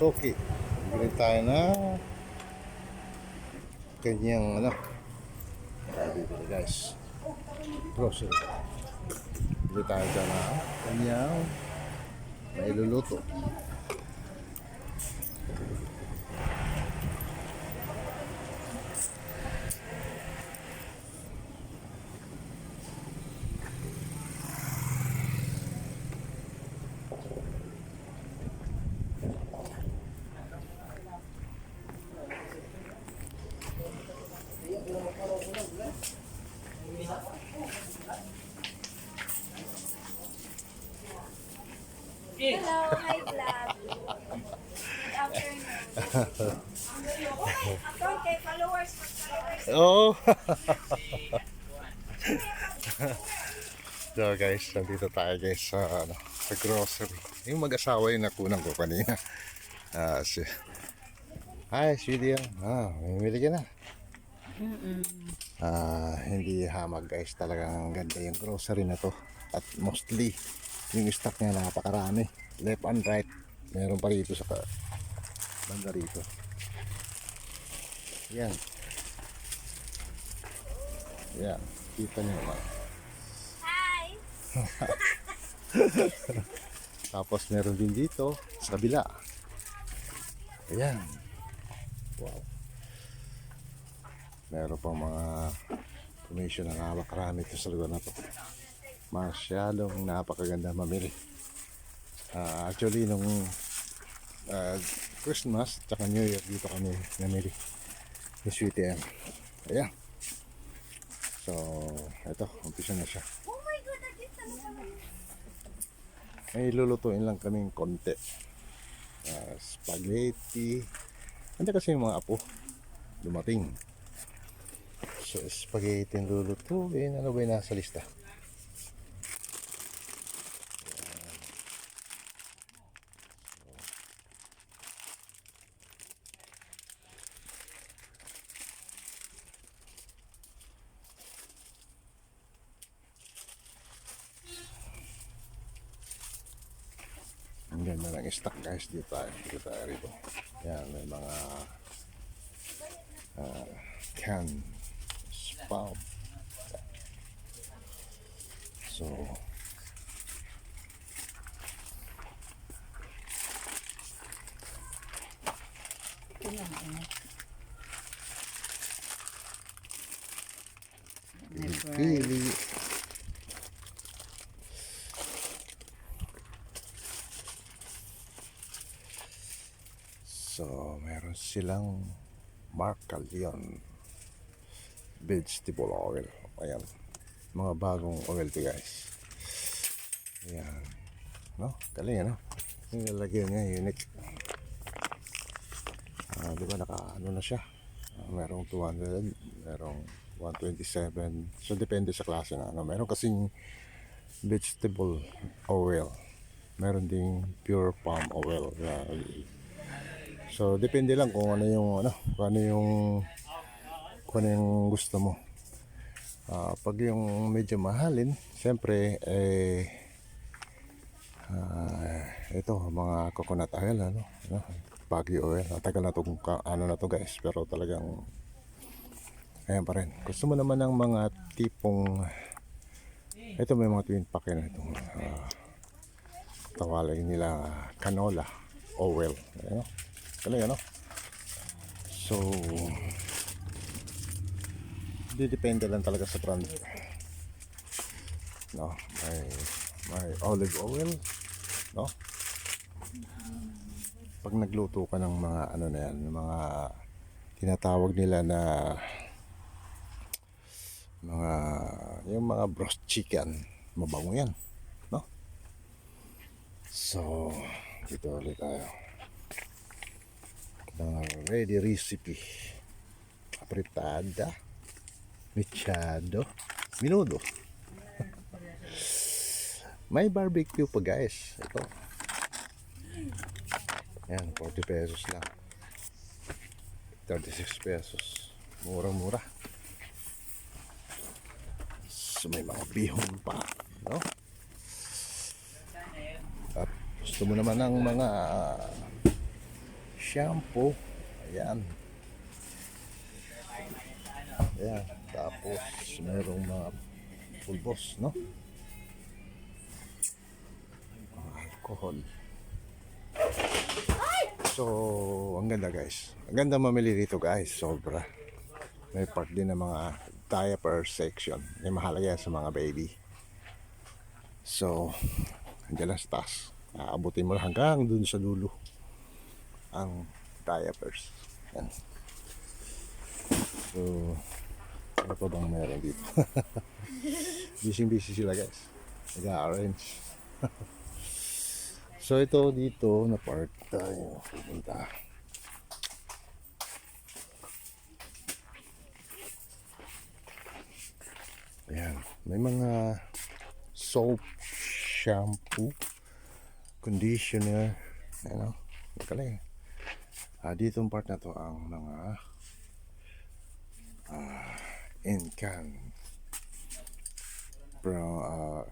Soki. Bili tayo na kanyang ano. Ko guys. Grocery. Bili tayo dyan na kanyang mailuluto. Hello, hi vlog. Good afternoon. Okay, followers, followers. Oo. so guys, nandito tayo guys sa, ano, sa grocery. Yung mag-asawa yung nakunan ko kanina. Ah, si... Hi, sweetie. Ah, mamimili ka na. Ah, hindi hamag guys. Talagang ganda yung grocery na to. At mostly, yung stock niya napakarami. Left and right. Meron pa rito sa banda rito. Yan. Yan. Kita niyo naman. Hi. Tapos meron din dito sa kabila. Ayan. Wow. Meron pang mga information na napakarami ito sa lugar na to. Masyadong napakaganda mamili. Ah, actually, nung ah, Christmas tsaka New Year dito kami namili. Yung Sweetie M. Ayan. So, ito, umpisa na siya. Oh. May lulutuin lang kaming konti. Ah, spaghetti. Hindi kasi yung mga apo dumating. So, spaghetti yung lulutuin. Ano ba yung nasa lista? Ang ganda ng stock guys dito tayo. Dito tayo rito. Yan, may mga ah, can spam. So, pili. So, meron silang Marcalion vegetable oil. Ayan. Mga bagong oil to guys. Ayan. No? Galing ano? Yung lalagyan niya, unique. Ah, di ba naka ano na siya? Ah, merong 200, merong 127. So, depende sa klase na ano. Meron kasing vegetable oil. Meron ding pure palm oil. na So depende lang kung ano yung ano, kung ano yung kung ano yung gusto mo. Ah, pag yung medyo mahalin, siyempre eh ah, ito mga coconut oil ano, ano Baguio oil. Matagal na tong ka- ano na to guys, pero talagang ayan pa rin. Gusto mo naman ng mga tipong ito may mga twin pack na itong ah, tawalin nila canola oil. Ano? Galing ano? So, depende lang talaga sa brand. No, may, may olive oil. No? Pag nagluto ka ng mga ano na yan, mga tinatawag nila na mga yung mga broast chicken mabango yan no so dito ulit tayo mga ready recipe apretada mechado. Minudo. May barbecue pa guys. Ito. Yan 40 pesos lang. 36 pesos. Murang mura so may mga bihon pa no? At gusto mo naman ng mga shampoo. Ayan. Ayan. Tapos, merong mga pulbos, no? Mga alcohol. So, ang ganda guys. Ang ganda mamili dito guys. Sobra. May part din ng mga diaper section. May mahalaga sa mga baby. So, andyan lang sa taas. Aabutin mo lang hanggang dun sa dulo. Ang diapers. Yan. So, ano pa bang meron dito? Busy-busy sila guys. Nag-arrange. so, ito dito na part tayo pupunta. Ayan. May mga soap, shampoo, conditioner, ano, magaling. Ah, dito ang part na to ang mga ah, in can from, ah,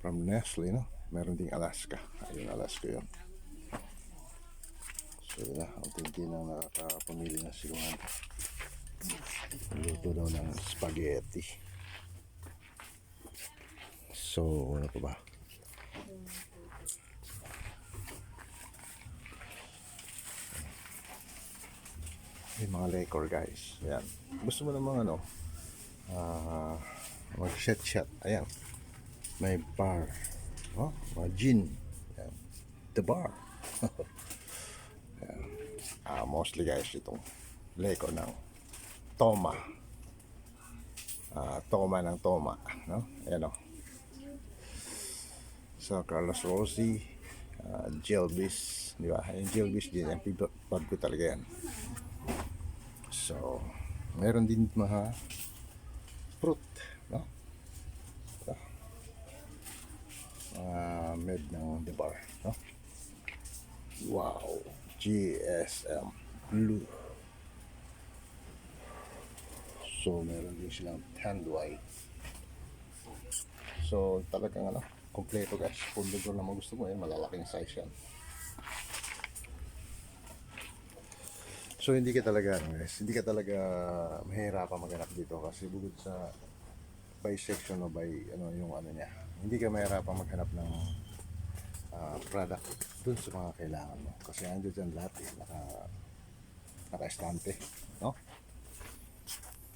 from Nestle, no? Meron ding Alaska. Ayun, Alaska yun. So, yun na. Ang tinti na nakapamili na si Luan. Luto daw ng spaghetti. So, ano pa ba? May mga liquor guys. Ayan. Gusto mo namang ano? Ah, mag shot shot. Ayan. May bar. Oh, mga gin. Ayan. The bar. Ayan. Ah, mostly guys itong liquor ng Toma. Ah, Toma ng Toma, no? Ayan oh. So, Carlos Rossi, uh, Jelvis, di ba? Yung Jelvis din, yung pag ko talaga yan. So, meron din mga fruit, no? Ito. Mga med ng The Bar, no? Wow! GSM Blue. So, meron din silang tanned white. So, talagang ano, kompleto guys. Kung lugar na mo gusto mo, eh, malalaking size yan. So, hindi ka talaga, ano guys, hindi ka talaga mahirapan maghanap dito kasi bukod sa by section o by ano yung ano niya, hindi ka mahirapan maghanap ng ah, product dun sa mga kailangan mo. Kasi andyan dyan lahat eh, naka, naka-estante, no?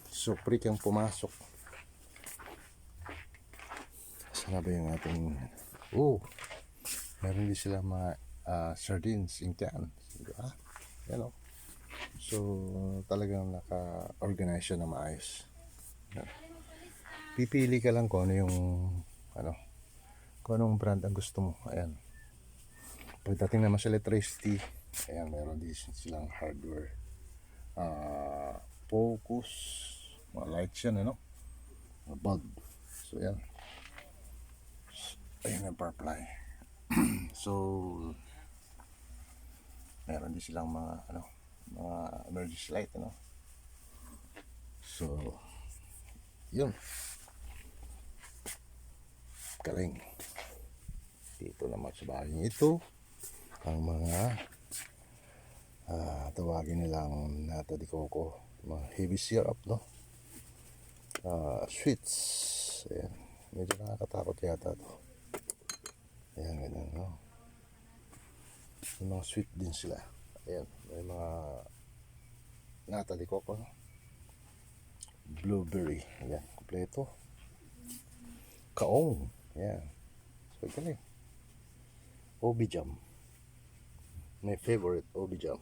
So, pre kang pumasok. Sana ba yung ating... Oh! Meron din sila mga ah, sardines in can. Diba? Yan o. So, talagang naka-organize siya na maayos. Pipili ka lang kung ano yung ano kung anong brand ang gusto mo. Ayan. Pagdating naman sa electricity, ayan, meron din silang hardware. Ah, focus, mga lights yan, ano? Mga bulb. So, yan. Ayun ang supply. so, meron din silang mga, ano, mga emergency light, ano? So, yun. Galing. Dito naman sa bahay ito, ang mga ah, tawagin nilang nata di coco, mga heavy syrup, no? Ah, sweets. Ayan. Medyo nakakatakot yata to. Ayan, ganyan, no? May mga sweet din sila. Ayan, may mga nata di coco, no? Blueberry. Ayan, kompleto. Kaong. Ayan. So, galing. Obi jam. My favorite, Obi jam.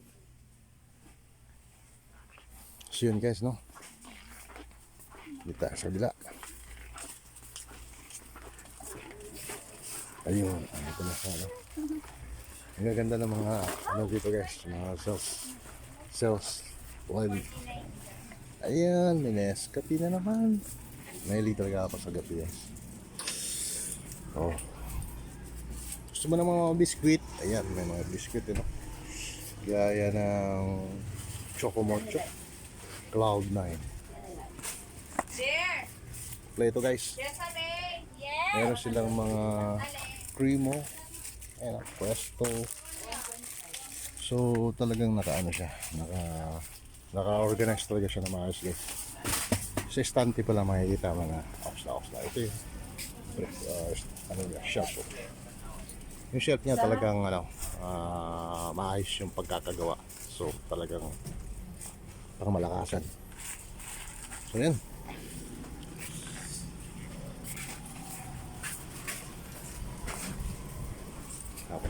So yun guys, no? Dito sa kabila. Ayun, ano ko na siya, no? Ang gaganda ng mga, ano dito guys, mga sales. Sales. Well, ayan, may Nescafe na naman. Mahilig talaga ako sa gabi, guys. Oh. Gusto mo ng mga biskwit? Ayan, may mga biskwit, you know? Gaya ng Chocomocho. Cloud9. There! Play ito guys. Meron silang mga Cremo. Ayan, Presto. So talagang naka ano siya, naka naka-organize talaga siya na maayos guys. Sa estante pala makikita mo na ox na ox na. Ito yung uh, ano niya, shelf. Yung shelf niya talagang ano, ah, maayos yung pagkakagawa. So talagang pang malakasan. So yan.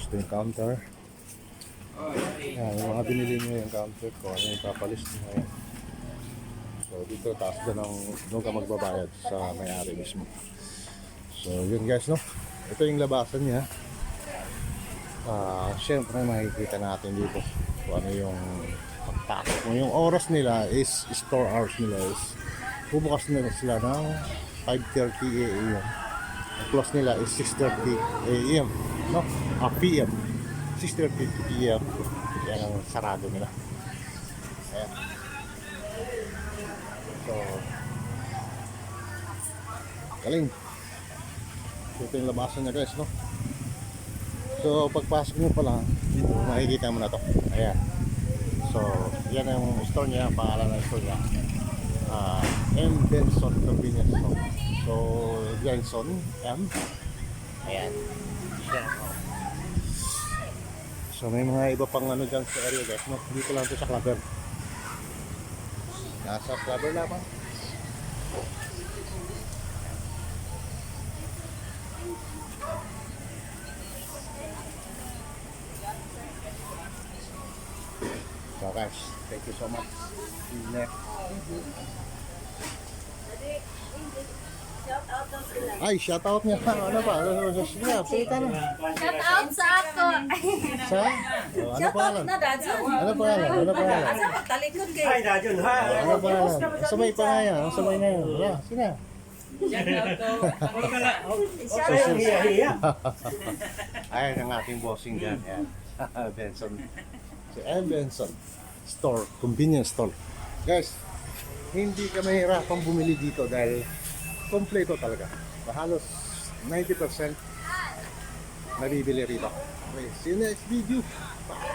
Ito yung counter. Yan, yung mga binili nyo yung counter ko, ano yung papalist nyo yan. So dito taas doon ang doon ka magbabayad sa may-ari mismo. So yun guys no. Ito yung labasan niya. Ah, syempre makikita natin dito kung ano yung pagtakot mo. Yung oras nila is store hours nila is bubukas nila sila ng 5.30 a.m. Ang close nila is 6.30 a.m. No? Ah, p.m. 6.30 p.m. Yan ang sarado nila. Ayan. So, galing. Ito yung labasan niya guys, no? So, pagpasok mo pa lang, dito, makikita mo na to. Ayan. So, yan ang store niya, ang pangalan ng store niya. Ah, M. Benson Convenience Store. So, Benson, M. Ayan. Siya. oh. So, may mga iba pang ano dyan sa area guys, no? Dito lang to sa clubber. Nasa clubber lamang. So guys, thank you so much. See you next. Ay, shout out niya. Ano pa? Ano pa? Sige, salita na. Shout out sa ako. Sa? Oh, ano Shout pa out na dadyan. Ano pa Ano pa Asa ka talikod kay? Hi, Dajun. Hi. Ano pa Sabay pa nga yan. Sabay na yan. Yeah, sige. Shout out. Hiya, hiya. Ayan ang ating bossing dyan. Yan. Benson. Si M. Benson. Store. Convenience store. Guys, hindi ka mahirapang bumili dito dahil kompleto talaga. Halos 90% nabibili rito. Okay, see you next video. Bye.